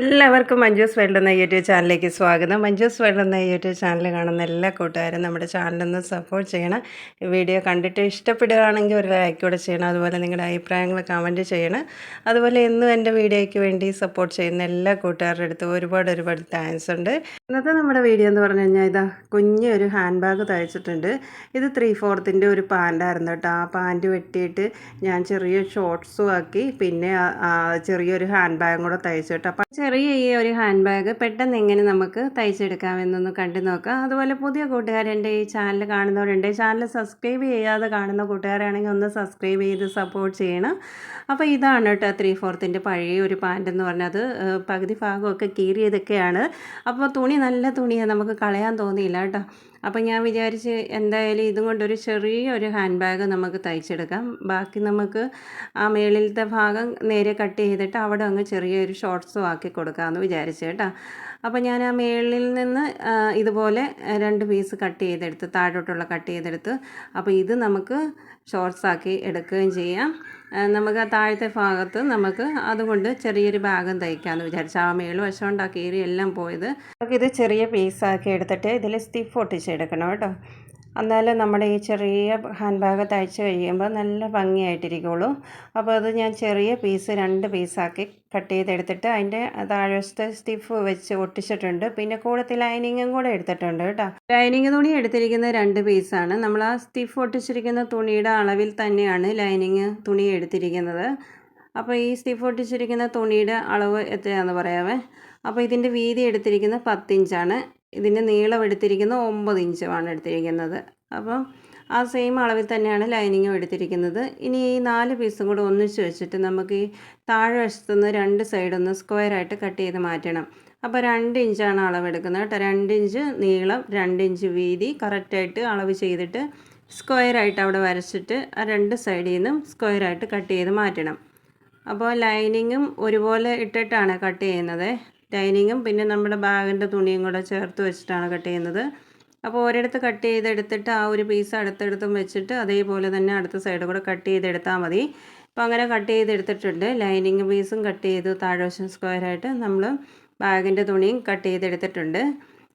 എല്ലാവർക്കും മഞ്ജൂസ് വേൾഡ് എന്ന യൂട്യൂബ് ചാനലിലേക്ക് സ്വാഗതം. മഞ്ജൂസ് വേൾഡ് എന്ന യൂട്യൂബ് ചാനൽ കാണുന്ന എല്ലാ കൂട്ടുകാരും നമ്മുടെ ചാനലൊന്ന് സപ്പോർട്ട് ചെയ്യണം. വീഡിയോ കണ്ടിട്ട് ഇഷ്ടപ്പെടുകയാണെങ്കിൽ ഒരു ലൈക്ക് കൂടെ ചെയ്യണം. അതുപോലെ നിങ്ങളുടെ അഭിപ്രായങ്ങൾ കമന്റ് ചെയ്യണം. അതുപോലെ എന്നും എന്റെ വീഡിയോയ്ക്ക് വേണ്ടി സപ്പോർട്ട് ചെയ്യുന്ന എല്ലാ കൂട്ടുകാരുടെ അടുത്ത് ഒരുപാട് ഒരുപാട് താങ്ക്സ് ഉണ്ട്. ഇന്നത്തെ നമ്മുടെ വീഡിയോ എന്ന് പറഞ്ഞു കഴിഞ്ഞാൽ ഇതാ കുഞ്ഞൊരു ഹാൻഡ് ബാഗ് തയ്ച്ചിട്ടുണ്ട്. ഇത് ത്രീ ഫോർത്തിന്റെ ഒരു പാന്റായിരുന്നു കേട്ടോ. ആ പാന്റ് വെട്ടിയിട്ട് ഞാൻ ചെറിയ ഷോർട്ട്സും ആക്കി. പിന്നെ ചെറിയൊരു ഹാൻഡ് ബാഗും കൂടെ തയ്ച്ചു കേട്ടോ. അപ്പം ചെറിയ ഈ ഒരു ഹാൻഡ് ബാഗ് പെട്ടെന്ന് എങ്ങനെ നമുക്ക് തയ്ച്ചെടുക്കാമെന്നൊന്ന് കണ്ടു നോക്കാം. അതുപോലെ പുതിയ കൂട്ടുകാരെന്റെ ഈ ചാനൽ കാണുന്നവരുണ്ട്. ചാനൽ സബ്സ്ക്രൈബ് ചെയ്യാതെ കാണുന്ന കൂട്ടുകാരാണെങ്കിൽ ഒന്ന് സബ്സ്ക്രൈബ് ചെയ്ത് സപ്പോർട്ട് ചെയ്യണം. അപ്പോൾ ഇതാണ് കേട്ടോ ത്രീ ഫോർത്തിന്റെ പഴയ ഒരു പാന്റ് എന്ന് പറഞ്ഞത്. പകുതി ഭാഗമൊക്കെ കീറിയതൊക്കെയാണ്. അപ്പോൾ തുണി നല്ല തുണിയാണ് നമുക്ക് കളയാൻ തോന്നിയില്ല കേട്ടോ. അപ്പോൾ ഞാൻ വിചാരിച്ച് എന്തായാലും ഇതും കൊണ്ടൊരു ചെറിയൊരു ഹാൻഡ് ബാഗ് നമുക്ക് തയ്ച്ചെടുക്കാം. ബാക്കി നമുക്ക് ആ മേളിലത്തെ ഭാഗം നേരെ കട്ട് ചെയ്തിട്ട് അവിടെ അങ്ങ് ചെറിയൊരു ഷോർട്ട്സും ആക്കി കൊടുക്കാമെന്ന് വിചാരിച്ചു കേട്ടോ. അപ്പോൾ ഞാൻ ആ മേളിൽ നിന്ന് ഇതുപോലെ രണ്ട് പീസ് കട്ട് ചെയ്തെടുത്ത് താഴോട്ടുള്ള കട്ട് ചെയ്തെടുത്ത് അപ്പോൾ ഇത് നമുക്ക് ഷോർട്ട്സ് ആക്കി എടുക്കുകയും ചെയ്യാം. നമുക്ക് ആ താഴത്തെ ഭാഗത്ത് നമുക്ക് അതുകൊണ്ട് ചെറിയൊരു ഭാഗം തയ്ക്കാമെന്ന് വിചാരിച്ചു. ആ മേൾ വശം കൊണ്ട് ആ കീറി എല്ലാം പോയത്. നമുക്കിത് ചെറിയ പീസാക്കി എടുത്തിട്ട് ഇതിൽ സ്റ്റിഫ് ഒട്ടിച്ചെടുക്കണം കേട്ടോ. എന്നാലും നമ്മുടെ ഈ ചെറിയ ഹാൻഡ് ബാഗ് തയ്ച്ച് കഴിയുമ്പോൾ നല്ല ഭംഗിയായിട്ടിരിക്കുള്ളൂ. അപ്പോൾ അത് ഞാൻ ചെറിയ പീസ് രണ്ട് പീസാക്കി കട്ട് ചെയ്തെടുത്തിട്ട് അതിന്റെ താഴത്തെ സ്റ്റിഫ് വെച്ച് ഒട്ടിച്ചിട്ടുണ്ട്. പിന്നെ കൂടത്തിൽ ലൈനിങ്ങും കൂടെ എടുത്തിട്ടുണ്ട് കേട്ടോ. ലൈനിങ് തുണി എടുത്തിരിക്കുന്ന രണ്ട് പീസാണ് നമ്മൾ ആ സ്റ്റിഫ് ഒട്ടിച്ചിരിക്കുന്ന തുണിയുടെ അളവിൽ തന്നെയാണ് ലൈനിങ് തുണി എടുത്തിരിക്കുന്നത്. അപ്പോൾ ഈ സ്റ്റിഫ് ഒട്ടിച്ചിരിക്കുന്ന തുണിയുടെ അളവ് എത്രയാണെന്ന് പറയാമേ? അപ്പോൾ ഇതിന്റെ വീതി എടുത്തിരിക്കുന്നത് പത്തിഞ്ചാണ്. ഇതിന്റെ നീളം എടുത്തിരിക്കുന്നത് ഒമ്പത് ഇഞ്ചുമാണ് എടുത്തിരിക്കുന്നത്. അപ്പം ആ സെയിം അളവിൽ തന്നെയാണ് ലൈനിങ്ങും എടുത്തിരിക്കുന്നത്. ഇനി ഈ നാല് പീസും കൂടെ ഒന്നിച്ച് വെച്ചിട്ട് നമുക്ക് ഈ താഴെ വശത്തുനിന്ന് രണ്ട് സൈഡൊന്ന് സ്ക്വയറായിട്ട് കട്ട് ചെയ്ത് മാറ്റണം. അപ്പോൾ രണ്ട് ഇഞ്ചാണ് അളവെടുക്കുന്നത് കേട്ടോ. രണ്ട് ഇഞ്ച് നീളം രണ്ട് ഇഞ്ച് വീതി കറക്റ്റായിട്ട് അളവ് ചെയ്തിട്ട് സ്ക്വയറായിട്ട് അവിടെ വരച്ചിട്ട് ആ രണ്ട് സൈഡിൽ നിന്നും സ്ക്വയറായിട്ട് കട്ട് ചെയ്ത് മാറ്റണം. അപ്പോൾ ലൈനിങ്ങും ഒരുപോലെ ഇട്ടിട്ടാണ് കട്ട് ചെയ്യുന്നത്. ലൈനിങ്ങും പിന്നെ നമ്മുടെ ബാഗിന്റെ തുണിയും കൂടെ ചേർത്ത് വെച്ചിട്ടാണ് കട്ട് ചെയ്യുന്നത്. അപ്പോൾ ഒരിടത്ത് കട്ട് ചെയ്തെടുത്തിട്ട് ആ ഒരു പീസ് അടുത്തടുത്തും വെച്ചിട്ട് അതേപോലെ തന്നെ അടുത്ത സൈഡ് കൂടെ കട്ട് ചെയ്തെടുത്താൽ മതി. അപ്പോൾ അങ്ങനെ കട്ട് ചെയ്തെടുത്തിട്ടുണ്ട്. ലൈനിങ് പീസും കട്ട് ചെയ്ത് താഴ്വശം സ്ക്വയറായിട്ട് നമ്മൾ ബാഗിന്റെ തുണിയും കട്ട് ചെയ്തെടുത്തിട്ടുണ്ട്.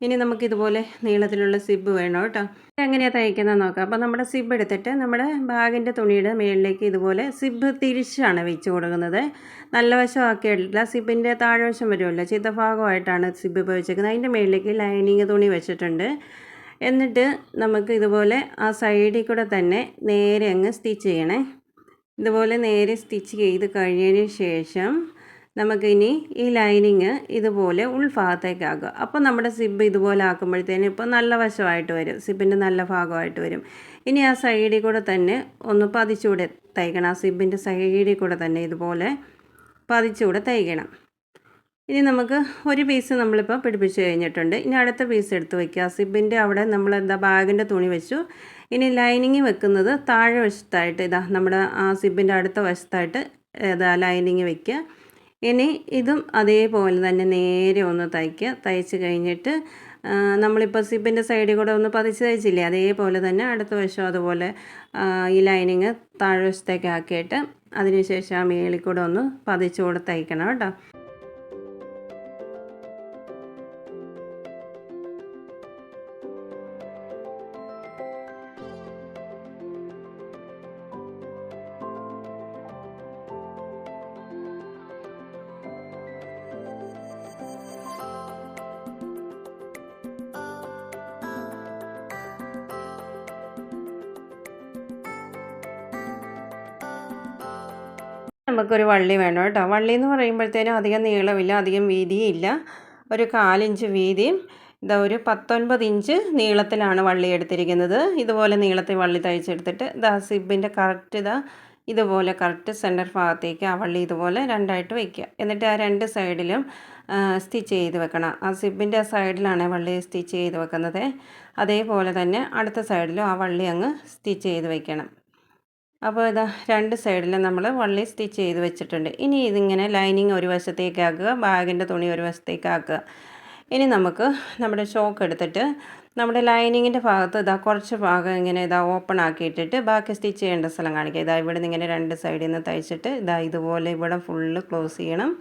ഇനി നമുക്ക് ഇതുപോലെ നീളത്തിലുള്ള സിബ് വേണം കേട്ടോ. എങ്ങനെയാണ് തയ്ക്കുന്നത് നോക്കാം. അപ്പോൾ നമ്മുടെ സിബ് എടുത്തിട്ട് നമ്മുടെ ബാഗിന്റെ തുണിയുടെ മുകളിലേക്ക് ഇതുപോലെ സിബ് തിരിച്ചാണ് വെച്ച് കൊടുക്കുന്നത്. നല്ല വശമാക്കി എടുക്കില്ല സിബിന്റെ താഴ്വശം വരുമല്ലോ. ചീത്ത ഭാഗമായിട്ടാണ് സിബ് ഇപ്പോൾ വെച്ചേക്കുന്നത് അതിന്റെ മുകളിലേക്ക് ലൈനിങ് തുണി വെച്ചിട്ടുണ്ട്. എന്നിട്ട് നമുക്ക് ഇതുപോലെ ആ സൈഡിൽ കൂടെ തന്നെ നേരെ അങ്ങ് സ്റ്റിച്ച് ചെയ്യണേ. ഇതുപോലെ നേരെ സ്റ്റിച്ച് ചെയ്ത് കഴിഞ്ഞതിന് ശേഷം നമുക്കിനി ഈ ലൈനിങ് ഇതുപോലെ ഉൾഭാഗത്തേക്കാക്കുക. അപ്പോൾ നമ്മുടെ സിബ് ഇതുപോലെ ആക്കുമ്പോഴത്തേനും ഇപ്പോൾ നല്ല വശമായിട്ട് വരും. സിബിന്റെ നല്ല ഭാഗമായിട്ട് വരും. ഇനി ആ സൈഡിൽ കൂടെ തന്നെ ഒന്ന് പതിച്ചുകൂടെ തയ്ക്കണം. ആ സിബിന്റെ സൈഡിൽ കൂടെ തന്നെ ഇതുപോലെ പതിച്ചുകൂടെ തയ്ക്കണം. ഇനി നമുക്ക് ഒരു പീസ് നമ്മളിപ്പോൾ പിടിപ്പിച്ച് കഴിഞ്ഞിട്ടുണ്ട്. ഇനി അടുത്ത പീസ് എടുത്ത് വയ്ക്കുക സിബിന്റെ അവിടെ നമ്മൾ എന്താ ബാഗിന്റെ തുണി വെച്ചു. ഇനി ലൈനിങ് വെക്കുന്നത് താഴെ വശത്തായിട്ട് ഇതാ നമ്മുടെ ആ സിബിന്റെ അടുത്ത വശത്തായിട്ട് ഇതാ ലൈനിങ് വെക്കുക. ഇനി ഇതും അതേപോലെ തന്നെ നേരെ ഒന്ന് തയ്ക്കുക. തയ്ച്ച് കഴിഞ്ഞിട്ട് നമ്മളിപ്പോൾ സിബിന്റെ സൈഡിൽ കൂടെ ഒന്ന് പതിച്ച് തയ്ച്ചില്ലേ? അതേപോലെ തന്നെ അടുത്ത വശം അതുപോലെ ഈ ലൈനിങ് താഴ്വശത്തേക്ക് ആക്കിയിട്ട് അതിനുശേഷം ആ മേളിൽ കൂടെ ഒന്ന് പതിച്ചുകൂടെ തയ്ക്കണം കേട്ടോ. നമുക്കൊരു വള്ളി വേണം കേട്ടോ. വള്ളി എന്ന് പറയുമ്പോഴത്തേനും അധികം നീളമില്ല അധികം വീതിയില്ല. ഒരു കാലിഞ്ച് വീതിയും ഇതാ ഒരു പത്തൊൻപത് ഇഞ്ച് നീളത്തിലാണ് വള്ളി എടുത്തിരിക്കുന്നത്. ഇതുപോലെ നീളത്തിൽ വള്ളി തയ്ച്ചെടുത്തിട്ട് ഇതാ സിബിന്റെ കറക്റ്റ് ഇതാ ഇതുപോലെ കറക്റ്റ് സെന്റർ ഭാഗത്തേക്ക് ആ വള്ളി ഇതുപോലെ രണ്ടായിട്ട് വയ്ക്കുക. എന്നിട്ട് ആ രണ്ട് സൈഡിലും സ്റ്റിച്ച് ചെയ്ത് വെക്കണം. ആ സിബിന്റെ സൈഡിലാണ് വള്ളി സ്റ്റിച്ച് ചെയ്ത് വെക്കുന്നത്. അതേപോലെ തന്നെ അടുത്ത സൈഡിലും ആ വള്ളി അങ്ങ് സ്റ്റിച്ച് ചെയ്ത് വെക്കണം. അപ്പോൾ ഇതാ രണ്ട് സൈഡിലും നമ്മൾ വള്ളി സ്റ്റിച്ച് ചെയ്ത് വെച്ചിട്ടുണ്ട്. ഇനി ഇതിങ്ങനെ ലൈനിങ് ഒരു വശത്തേക്ക് ആക്കുക ബാഗിന്റെ തുണി ഒരു വശത്തേക്ക് ആക്കുക. ഇനി നമുക്ക് നമ്മുടെ ചോക്ക് എടുത്തിട്ട് നമ്മുടെ ലൈനിങ്ങിന്റെ ഭാഗത്ത് ഇതാ കുറച്ച് ഭാഗം ഇങ്ങനെ ഇതാ ഓപ്പൺ ആക്കിയിട്ടിട്ട് ബാക്കി സ്റ്റിച്ച് ചെയ്യേണ്ട സ്ഥലം കാണിക്കുക ഇതാ ഇവിടെ നിന്ന് ഇങ്ങനെ രണ്ട് സൈഡിൽ നിന്ന് തയ്ച്ചിട്ട് ഇതാ ഇതുപോലെ ഇവിടെ ഫുള്ള് ക്ലോസ് ചെയ്യണം.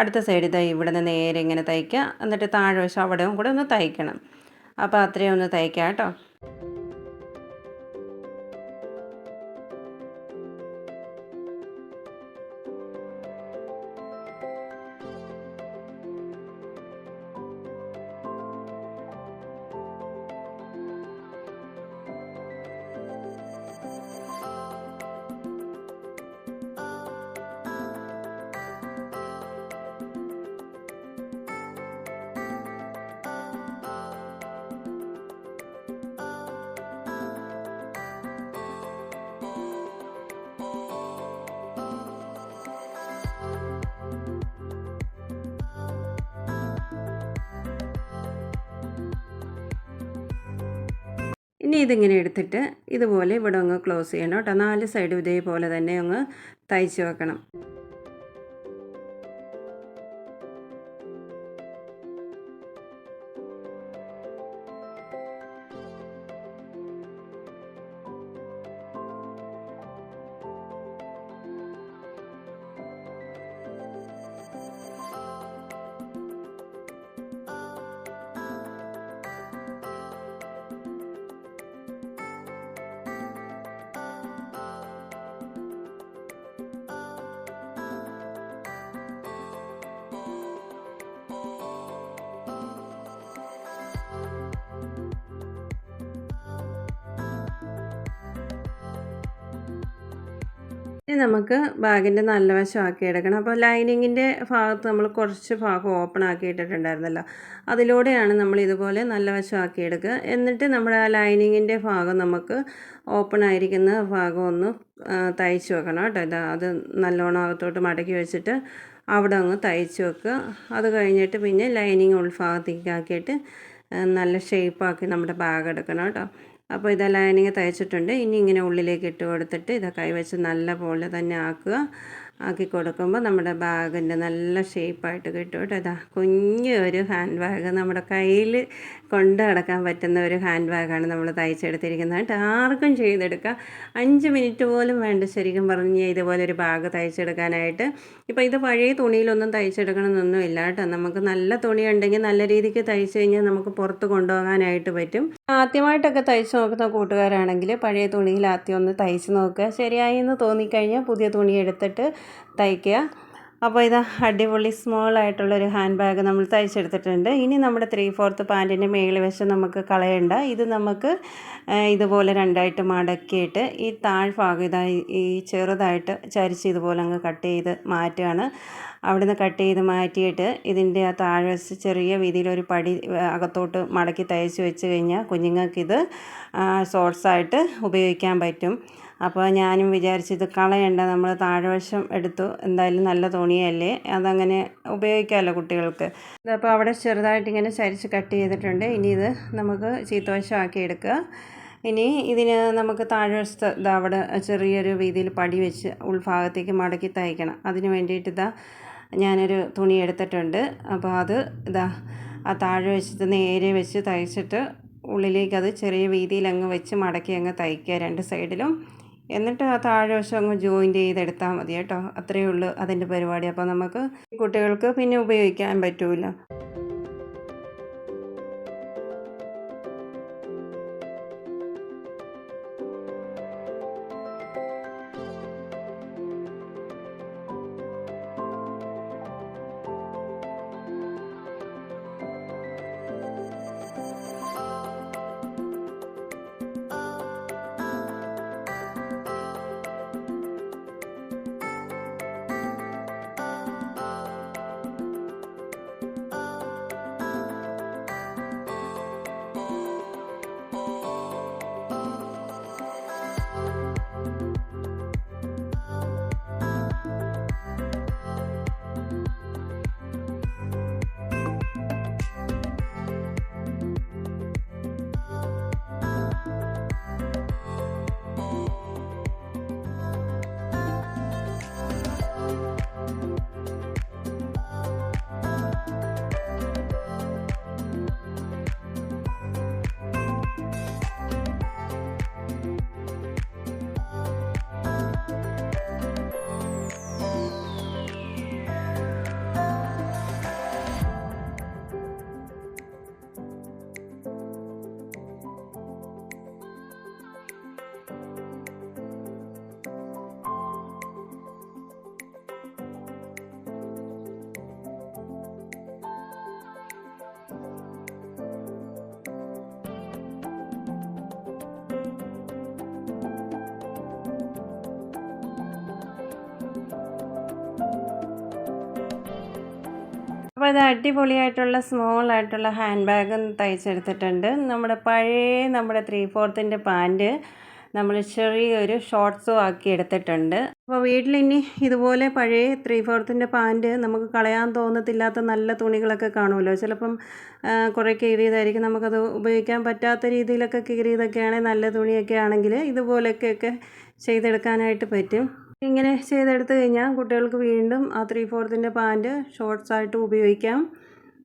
അടുത്ത സൈഡ് ഇതാ ഇവിടെ നിന്ന് നേരെ ഇങ്ങനെ തയ്ക്കുക. എന്നിട്ട് താഴെ വശം അവിടെയും കൂടെ ഒന്ന് തയ്ക്കണം. അപ്പോൾ അത്രയും ഒന്ന് തയ്ക്കാം കേട്ടോ. ഇനി ഇതിങ്ങനെ എടുത്തിട്ട് ഇതുപോലെ ഇവിടെ അങ്ങ് ക്ലോസ് ചെയ്യണം കേട്ടോ. നാല് സൈഡും ഇതേപോലെ തന്നെ അങ്ങ് തയ്ച്ച് വെക്കണം. ഇനി നമുക്ക് ബാഗിന്റെ നല്ല വശം ആക്കി എടുക്കണം. അപ്പോൾ ലൈനിങ്ങിന്റെ ഭാഗത്ത് നമ്മൾ കുറച്ച് ഭാഗം ഓപ്പൺ ആക്കി ഇട്ടിട്ടുണ്ടായിരുന്നല്ലോ. അതിലൂടെയാണ് നമ്മൾ ഇതുപോലെ നല്ല വശം ആക്കി എടുക്കുക. എന്നിട്ട് നമ്മുടെ ആ ലൈനിങ്ങിന്റെ ഭാഗം നമുക്ക് ഓപ്പൺ ആയിരിക്കുന്ന ഭാഗം ഒന്ന് തയ്ച്ച് വെക്കണം കേട്ടോ. ഇതാ അത് നല്ലോണം അകത്തോട്ട് മടക്കി വെച്ചിട്ട് അവിടെ അങ്ങ് തയ്ച്ച് വെക്കുക. അത് കഴിഞ്ഞിട്ട് പിന്നെ ലൈനിങ് ഉൾഭാഗത്തേക്ക് ആക്കിയിട്ട് നല്ല ഷേപ്പാക്കി നമ്മുടെ ബാഗ് എടുക്കണം കേട്ടോ. അപ്പോൾ ഇത് ലൈനിങ് തയ്ച്ചിട്ടുണ്ട്. ഇനി ഇങ്ങനെ ഉള്ളിലേക്ക് ഇട്ട് കൊടുത്തിട്ട് ഇത് കൈവച്ച് നല്ല പോലെ തന്നെ ആക്കുക. ആക്കി കൊടുക്കുമ്പോൾ നമ്മുടെ ബാഗിന്റെ നല്ല ഷേപ്പായിട്ട് കിട്ടും കേട്ടോ. ഇതാ കുഞ്ഞൊരു ഹാൻഡ് ബാഗ് നമ്മുടെ കയ്യിൽ കൊണ്ട് നടക്കാൻ പറ്റുന്ന ഒരു ഹാൻഡ് ബാഗാണ് നമ്മൾ തയ്ച്ചെടുത്തിരിക്കുന്നത്. കേട്ടോ ആർക്കും ചെയ്തെടുക്കാം. അഞ്ച് മിനിറ്റ് പോലും വേണ്ട ശരിക്കും പറഞ്ഞ് ഇതുപോലെ ഒരു ബാഗ് തയ്ച്ചെടുക്കാനായിട്ട്. ഇപ്പോൾ ഇത് പഴയ തുണിയിലൊന്നും തയ്ച്ചെടുക്കണമെന്നൊന്നും ഇല്ല കേട്ടോ. നമുക്ക് നല്ല തുണി ഉണ്ടെങ്കിൽ നല്ല രീതിക്ക് തയ്ച്ച് കഴിഞ്ഞാൽ നമുക്ക് പുറത്ത് കൊണ്ടുപോകാനായിട്ട് പറ്റും. ആദ്യമായിട്ടൊക്കെ തയ്ച്ച് നോക്കുന്ന കൂട്ടുകാരാണെങ്കിൽ പഴയ തുണിയിൽ ആദ്യം ഒന്ന് തയ്ച്ച് നോക്കുക. ശരിയായി എന്ന് തോന്നിക്കഴിഞ്ഞാൽ പുതിയ തുണി എടുത്തിട്ട് തയ്ക്കുക. അപ്പോൾ ഇത് അടിപൊളി സ്മോൾ ആയിട്ടുള്ളൊരു ഹാൻഡ് ബാഗ് നമ്മൾ തയ്ച്ചെടുത്തിട്ടുണ്ട്. ഇനി നമ്മുടെ ത്രീ ഫോർത്ത് പാന്റിന്റെ മേളിൽ വശം നമുക്ക് കളയണ്ട. ഇത് നമുക്ക് ഇതുപോലെ രണ്ടായിട്ട് മടക്കിയിട്ട് ഈ താഴ്ഭാഗം ഇതായി ഈ ചെറുതായിട്ട് ചരിച്ച് ഇതുപോലെ അങ്ങ് കട്ട് ചെയ്ത് മാറ്റുകയാണ്. അവിടുന്ന് കട്ട് ചെയ്ത് മാറ്റിയിട്ട് ഇതിന്റെ ആ താഴെ ചെറിയ വീതിയിലൊരു പടി അകത്തോട്ട് മടക്കി തയ്ച്ച് വെച്ച് കഴിഞ്ഞാൽ കുഞ്ഞുങ്ങൾക്കിത് ഷോർട്സായിട്ട് ഉപയോഗിക്കാൻ പറ്റും. അപ്പോൾ ഞാനും വിചാരിച്ചത് കളയണ്ട നമ്മൾ താഴ്വശം എടുത്തു എന്തായാലും നല്ല തുണിയല്ലേ അതങ്ങനെ ഉപയോഗിക്കാമല്ലോ കുട്ടികൾക്ക്. അപ്പോൾ അവിടെ ചെറുതായിട്ട് ഇങ്ങനെ ചരിച്ച് കട്ട് ചെയ്തിട്ടുണ്ട്. ഇനി ഇത് നമുക്ക് ചീത്തവശമാക്കി എടുക്കുക. ഇനി ഇതിന് നമുക്ക് താഴ്വശത്ത് ഇതാ അവിടെ ചെറിയൊരു രീതിയിൽ പടി വെച്ച് ഉൾഭാഗത്തേക്ക് മടക്കി തയ്ക്കണം. അതിന് വേണ്ടിയിട്ട് ഇതാ ഞാനൊരു തുണി എടുത്തിട്ടുണ്ട്. അപ്പോൾ അത് ഇതാ ആ താഴെ വെച്ചിട്ട് നേരെ വെച്ച് തയ്ച്ചിട്ട് ഉള്ളിലേക്ക് അത് ചെറിയ വീതിയിൽ അങ്ങ് വെച്ച് മടക്കി അങ്ങ് തയ്ക്കുക രണ്ട് സൈഡിലും. എന്നിട്ട് ആ താഴെ വശം അങ്ങ് ജോയിന്റ് ചെയ്തെടുത്താൽ മതി കേട്ടോ. അത്രയേ ഉള്ളൂ അതിന്റെ പരിപാടി. അപ്പോൾ നമുക്ക് കുട്ടികൾക്ക് പിന്നെ ഉപയോഗിക്കാൻ പറ്റില്ല അപ്പോൾ ഇത് അടിപൊളിയായിട്ടുള്ള സ്മോൾ ആയിട്ടുള്ള ഹാൻഡ് ബാഗും തയ്ച്ചെടുത്തിട്ടുണ്ട്. നമ്മുടെ പഴയ നമ്മുടെ ത്രീ ഫോർത്തിന്റെ പാന്റ് നമ്മൾ ചെറിയൊരു ഷോർട്ട്സും ആക്കി എടുത്തിട്ടുണ്ട്. അപ്പോൾ വീട്ടിലിനി ഇതുപോലെ പഴയ ത്രീ ഫോർത്തിന്റെ പാന്റ് നമുക്ക് കളയാൻ തോന്നത്തില്ലാത്ത നല്ല തുണികളൊക്കെ കാണുമല്ലോ. ചിലപ്പം കുറേ കീറിയതായിരിക്കും. നമുക്കത് ഉപയോഗിക്കാൻ പറ്റാത്ത രീതിയിലൊക്കെ കീറിയതൊക്കെയാണെങ്കിൽ നല്ല തുണിയൊക്കെ ആണെങ്കിൽ ഇതുപോലെയൊക്കെയൊക്കെ ചെയ്തെടുക്കാനായിട്ട് പറ്റും. ഇങ്ങനെ ചെയ്തെടുത്ത് കഴിഞ്ഞാൽ കുട്ടികൾക്ക് വീണ്ടും ആ ത്രീ ഫോർത്തിന്റെ പാന്റ് ഷോർട്ട്സ് ആയിട്ട് ഉപയോഗിക്കാം.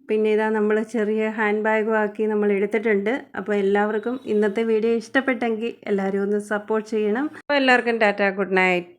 പിന്നെ ഇതാ നമ്മൾ ചെറിയ ഹാൻഡ് ബാഗും ആക്കി നമ്മൾ എടുത്തിട്ടുണ്ട്. അപ്പോൾ എല്ലാവർക്കും ഇന്നത്തെ വീഡിയോ ഇഷ്ടപ്പെട്ടെങ്കിൽ എല്ലാവരും ഒന്ന് സപ്പോർട്ട് ചെയ്യണം. അപ്പോൾ എല്ലാവർക്കും ടാറ്റ ഗുഡ് നൈറ്റ്.